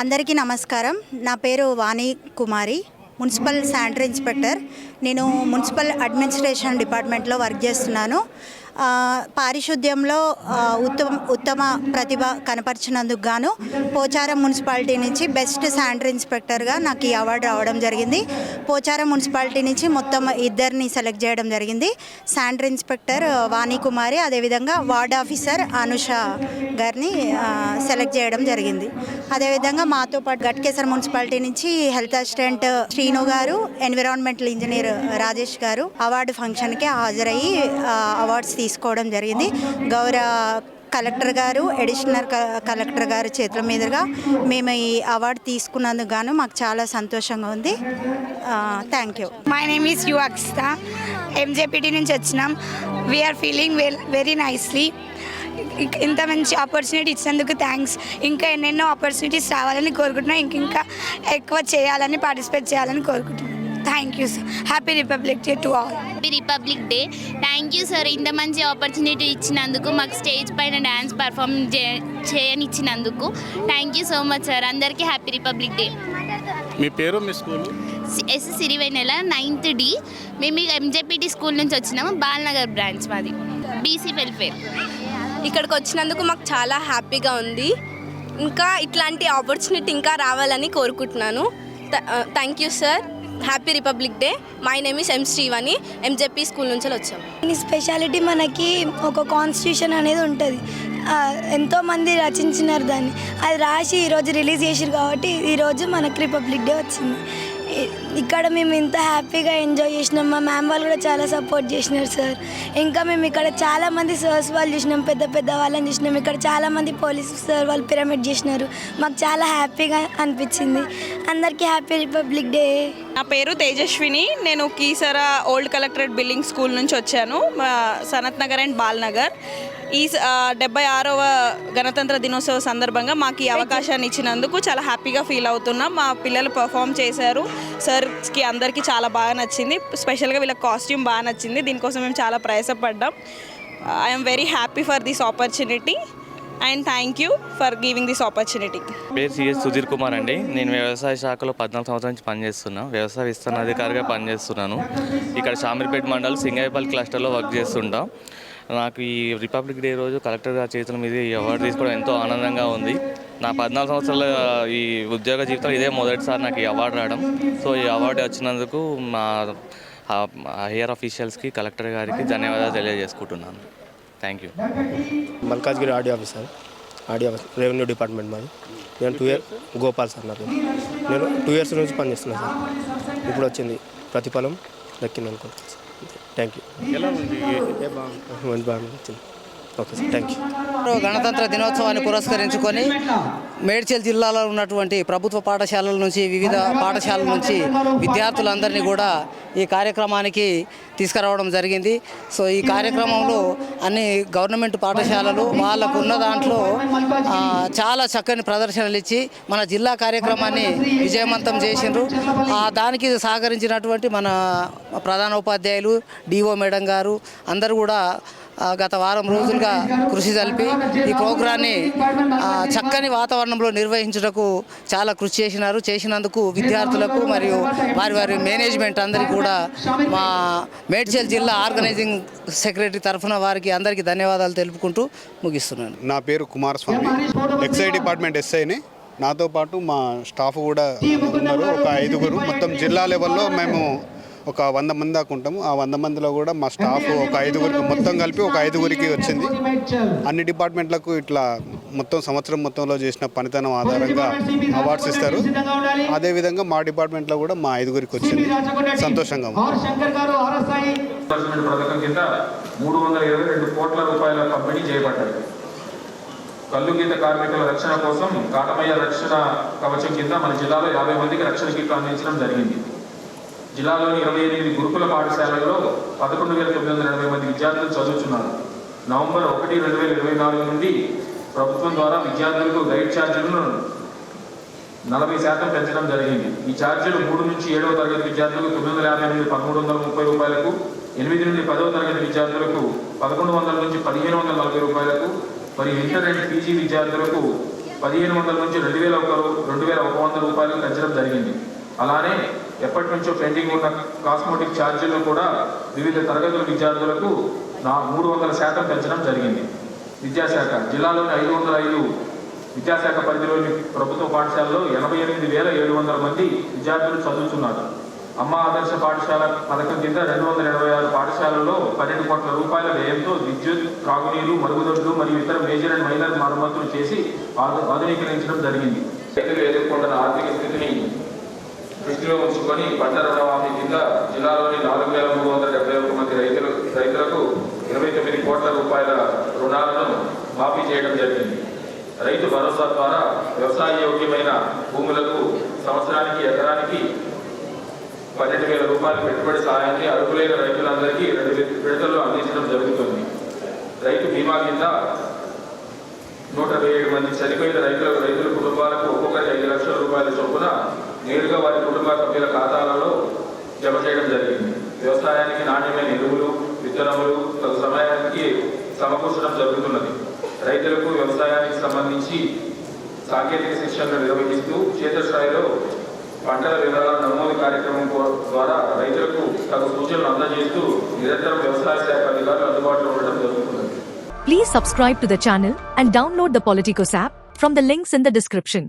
అందరికీ నమస్కారం. నా పేరు Vani Kumari municipal sanitary inspector. నేను మున్సిపల్ అడ్మినిస్ట్రేషన్ డిపార్ట్మెంట్లో వర్క్ చేస్తున్నాను. పారిశుద్ధ్యంలో ఉత్తమ ఉత్తమ ప్రతిభ కనపరిచినందుకు గాను పోచారం మున్సిపాలిటీ నుంచి బెస్ట్ శానిటరీ ఇన్స్పెక్టర్గా నాకు ఈ అవార్డు రావడం జరిగింది. పోచారం మున్సిపాలిటీ నుంచి మొత్తం ఇద్దరిని సెలెక్ట్ చేయడం జరిగింది. శానిటరీ ఇన్స్పెక్టర్ వాణికుమారి వాణి కుమారి అదేవిధంగా వార్డ్ ఆఫీసర్ అనుష గారిని సెలెక్ట్ చేయడం జరిగింది. అదేవిధంగా మాతో పాటు గట్కేసర్ మున్సిపాలిటీ నుంచి health assistant Srinu garu environmental engineer Rajesh గారు అవార్డు ఫంక్షన్కి హాజరయ్యి అవార్డ్స్ తీసుకోవడం జరిగింది. గౌరవ కలెక్టర్ గారు అడిషనల్ క- కలెక్టర్ గారు చేతుల మీదుగా మేము ఈ అవార్డు తీసుకున్నందుకు గాను మాకు చాలా సంతోషంగా ఉంది. Thank you. My name is U అక్స్తా MJPT నుంచి వచ్చినాం. We're feeling well very nicely ఇంత మంచి ఆపర్చునిటీ ఇచ్చినందుకు థ్యాంక్స్ ఇంకా ఎన్నెన్నో ఆపర్చునిటీస్ రావాలని కోరుకుంటున్నాం. ఇంక ఇంకా ఎక్కువ చేయాలని పార్టిసిపేట్ చేయాలని కోరుకుంటున్నాం. Thank you sir happy Republic Day to all happy Republic Day thank you sir ఇంత మంచి ఆపర్చునిటీ ఇచ్చినందుకు మాకు స్టేజ్ పైన dance perform చేయనిచ్చినందుకు. Thank you so much sir అందరికీ హ్యాపీ రిపబ్లిక్ డే మీ పేరు మీ school? S Sirivennela ninth D మేము MJPT school నుంచి వచ్చినాము. బాలనగర్ బ్రాంచ్ మాది. బీసీ వెల్ఫేర్ ఇక్కడికి వచ్చినందుకు మాకు చాలా హ్యాపీగా ఉంది. ఇంకా ఇట్లాంటి ఆపర్చునిటీ ఇంకా రావాలని కోరుకుంటున్నాను. Thank you sir happy Republic Day my name is M Srivani MJP school నుంచి వచ్చాం. దీని స్పెషాలిటీ మనకి ఒక కాన్స్టిట్యూషన్ అనేది ఉంటుంది. ఎంతోమంది రచించినారు దాన్ని. అది రాసి ఈరోజు రిలీజ్ చేసారు కాబట్టి ఈరోజు మనకి రిపబ్లిక్ డే వచ్చింది. ఇక్కడ మేము ఇంత హ్యాపీగా ఎంజాయ్ చేసినాం. మా మ్యామ్ వాళ్ళు కూడా చాలా సపోర్ట్ చేసినారు సార్ ఇంకా మేము ఇక్కడ చాలామంది సర్స్ వాళ్ళు చూసినాం. పెద్ద పెద్ద వాళ్ళని చూసినాం. ఇక్కడ చాలామంది పోలీస్ సార్ వాళ్ళు పిరమిడ్ చేసినారు. మాకు చాలా హ్యాపీగా అనిపించింది. అందరికీ హ్యాపీ రిపబ్లిక్ డే నా పేరు తేజస్విని. నేను Keesara old collectorate building school నుంచి వచ్చాను. మా సనత్ నగర్ అండ్ బాల్నగర్ ఈ డెబ్బై ఆరవ గణతంత్ర దినోత్సవ సందర్భంగా మాకు ఈ అవకాశాన్ని ఇచ్చినందుకు చాలా హ్యాపీగా ఫీల్ అవుతున్నాం. మా పిల్లలు పర్ఫామ్ చేశారు. సర్కి అందరికీ చాలా బాగా నచ్చింది. స్పెషల్గా వీళ్ళ కాస్ట్యూమ్ బాగా నచ్చింది. దీనికోసం మేము చాలా ప్రయాసపడ్డాం. I'm very happy for this opportunity. And thank you for giving this opportunity. పేరు సిఎస్ సుధీర్ కుమార్ అండి. నేను వ్యవసాయ శాఖలో పద్నాలుగు సంవత్సరాల నుంచి పనిచేస్తున్నా. వ్యవసాయ విస్తరణ అధికారిగా పనిచేస్తున్నాను. ఇక్కడ షామీర్పేట మండల్ సింగాయపల్లి క్లస్టర్లో వర్క్ చేస్తుంటా. నాకు ఈ రిపబ్లిక్ డే రోజు కలెక్టర్ గారి చేతుల మీద ఈ అవార్డు తీసుకోవడం ఎంతో ఆనందంగా ఉంది. నా పద్నాలుగు సంవత్సరాల ఈ ఉద్యోగ జీవితంలో ఇదే మొదటిసారి నాకు ఈ అవార్డు రావడం. సో ఈ అవార్డు వచ్చినందుకు మా హైయర్ అఫీషియల్స్కి కలెక్టర్ గారికి ధన్యవాదాలు తెలియజేసుకుంటున్నాను. Thank you. Malkajgiri audio officer. Audio office revenue department మాది. నేను టూ ఇయర్ గోపాల్ సార్ నా పేరు. నేను టూ ఇయర్స్ నుంచి పనిచేస్తున్నాను సార్. ఇప్పుడు వచ్చింది ప్రతిఫలం దక్కింది అనుకుంటున్నాను సార్ థ్యాంక్ యూ. మంచి బాగా వచ్చింది. ఓకే సార్ థ్యాంక్ యూ గణతంత్ర దినోత్సవాన్ని పురస్కరించుకొని మేడ్చల్ జిల్లాలో ఉన్నటువంటి ప్రభుత్వ పాఠశాలల నుంచి వివిధ పాఠశాలల నుంచి విద్యార్థులందరినీ కూడా ఈ కార్యక్రమానికి తీసుకురావడం జరిగింది. సో ఈ కార్యక్రమంలో అన్ని గవర్నమెంట్ పాఠశాలలు వాళ్ళకు ఉన్న దాంట్లో చాలా చక్కని ప్రదర్శనలు ఇచ్చి మన జిల్లా కార్యక్రమాన్ని విజయవంతం చేసిండ్రు. దానికి సహకరించినటువంటి మన ప్రధాన ఉపాధ్యాయులు డిఓ మేడం గారు అందరూ కూడా గత వారం రోజులుగా కృషి జరిపి ఈ ప్రోగ్రాన్ని చక్కని వాతావరణంలో నిర్వహించుటకు చాలా కృషి చేసినారు. చేసినందుకు విద్యార్థులకు మరియు వారి వారి మేనేజ్మెంట్ అందరికీ కూడా మా మేడ్చల్ జిల్లా ఆర్గనైజింగ్ సెక్రటరీ తరఫున వారికి అందరికీ ధన్యవాదాలు తెలుపుకుంటూ ముగిస్తున్నాను. నా పేరు కుమారస్వామి ఎక్సైజ్ డిపార్ట్మెంట్ ఎస్ఐని. నాతో పాటు మా స్టాఫ్ కూడా ఉన్నారు. ఒక ఐదుగురు. మొత్తం జిల్లా లెవెల్లో మేము ఒక వంద మంది దాకా ఉంటాము. ఆ వంద మందిలో కూడా మా స్టాఫ్ ఒక ఐదుగురికి మొత్తం కలిపి ఒక ఐదుగురికి వచ్చింది. అన్ని డిపార్ట్మెంట్లకు ఇట్లా మొత్తం సంవత్సరం మొత్తంలో చేసిన పనితనం ఆధారంగా అవార్డ్స్ ఇస్తారు. అదేవిధంగా మా డిపార్ట్మెంట్లో కూడా మా ఐదుగురికి వచ్చింది. సంతోషంగా పథకం కింద మూడు వందల ఇరవై రెండు కోట్ల రూపాయల పంపిణీ చేయబడ్డాయి కల్లు గీత కార్మికుల రక్షణ కోసం కాటమయ్య రక్షణ కవచం కింద మన జిల్లాలో యాభై మందికి రక్షణ కిట్లు అందించడం జరిగింది. జిల్లాలోని ఇరవై ఎనిమిది గురుకుల పాఠశాలల్లో పదకొండు వేల తొమ్మిది వందల ఎనభై మంది విద్యార్థులు చదువుతున్నారు. నవంబర్ ఒకటి రెండు వేల ఇరవై నాలుగు నుండి ప్రభుత్వం ద్వారా విద్యార్థులకు గైడ్ ఛార్జీలను నలభై శాతం పెంచడం జరిగింది. ఈ ఛార్జీలు మూడు నుంచి ఏడవ తరగతి విద్యార్థులకు తొమ్మిది వందల యాభై నుండి పదమూడు వందల ముప్పై రూపాయలకు ఎనిమిది నుండి పదవ తరగతి విద్యార్థులకు పదకొండు వందల నుంచి పదిహేను వందల నలభై రూపాయలకు మరి ఇంటర్ అండ్ పీజీ విద్యార్థులకు పదిహేను వందల నుంచి రెండు వేల ఒక రెండు వేల ఒక వంద రూపాయలు పెంచడం జరిగింది. అలానే ఎప్పటి నుంచో పెండింగ్ ఉన్న కాస్మెటిక్ ఛార్జీలు కూడా వివిధ తరగతుల విద్యార్థులకు నా మూడు వందల శాతం పెంచడం జరిగింది. విద్యాశాఖ జిల్లాలోని ఐదు వందల ఐదు విద్యాశాఖ పరిధిలోని ప్రభుత్వ పాఠశాలలో ఎనభై ఎనిమిది వేల ఏడు వందల మంది విద్యార్థులు చదువుతున్నారు. అమ్మ ఆదర్శ పాఠశాల పథకం కింద రెండు వందల ఎనభై ఆరు పాఠశాలల్లో పన్నెండు కోట్ల రూపాయల వ్యయంతో విద్యుత్ త్రాగునీరు మరుగుదొడ్లు మరియు ఇతర మేజర్ అండ్ మైనర్ మరమ్మతులు చేసి ఆధునీకరించడం జరిగింది. రైతులు ఎదుర్కొంటున్న ఆర్థిక స్థితిని దృష్టిలో ఉంచుకొని పంట రుణమాఫీ కింద జిల్లాలోని నాలుగు వేల మూడు వందల డెబ్బై ఒక మంది రైతులు రైతులకు ఇరవై తొమ్మిది కోట్ల రూపాయల రుణాలను మాఫీ చేయడం జరిగింది. రైతు భరోసా ద్వారా వ్యవసాయ యోగ్యమైన భూములకు సంవత్సరానికి ఎకరానికి పన్నెండు వేల రూపాయల పెట్టుబడి సహాయాన్ని అర్హులైన రైతులందరికీ రెండు విడతలు అందించడం జరుగుతుంది. రైతు బీమా కింద నూట ఏడు మంది చనిపోయిన రైతులకు రైతుల కుటుంబాలకు ఒక్కొక్కరి ఐదు లక్షల రూపాయల చొప్పున నేరుగా వారి కంపెనీల ఖాతాలలో జమ చేయడం జరిగింది. వ్యవసాయానికి నాణ్యమైన ఎరువులు విత్తనములు తగు సమయానికి సమకూర్చడం జరుగుతున్నది. రైతులకు వ్యవసాయానికి సంబంధించి సాంకేతిక శిక్షణను నిర్వహిస్తూ క్షేత్రస్థాయిలో పంటల వివరాల నమోదు కార్యక్రమం ద్వారా రైతులకు తగు సూచనలు అందజేస్తూ నిరంతరం వ్యవసాయ శాఖ అధికారులు అందుబాటులో ఉండడం జరుగుతున్నది. Please subscribe to the channel and download the Politicos app from the links in the description.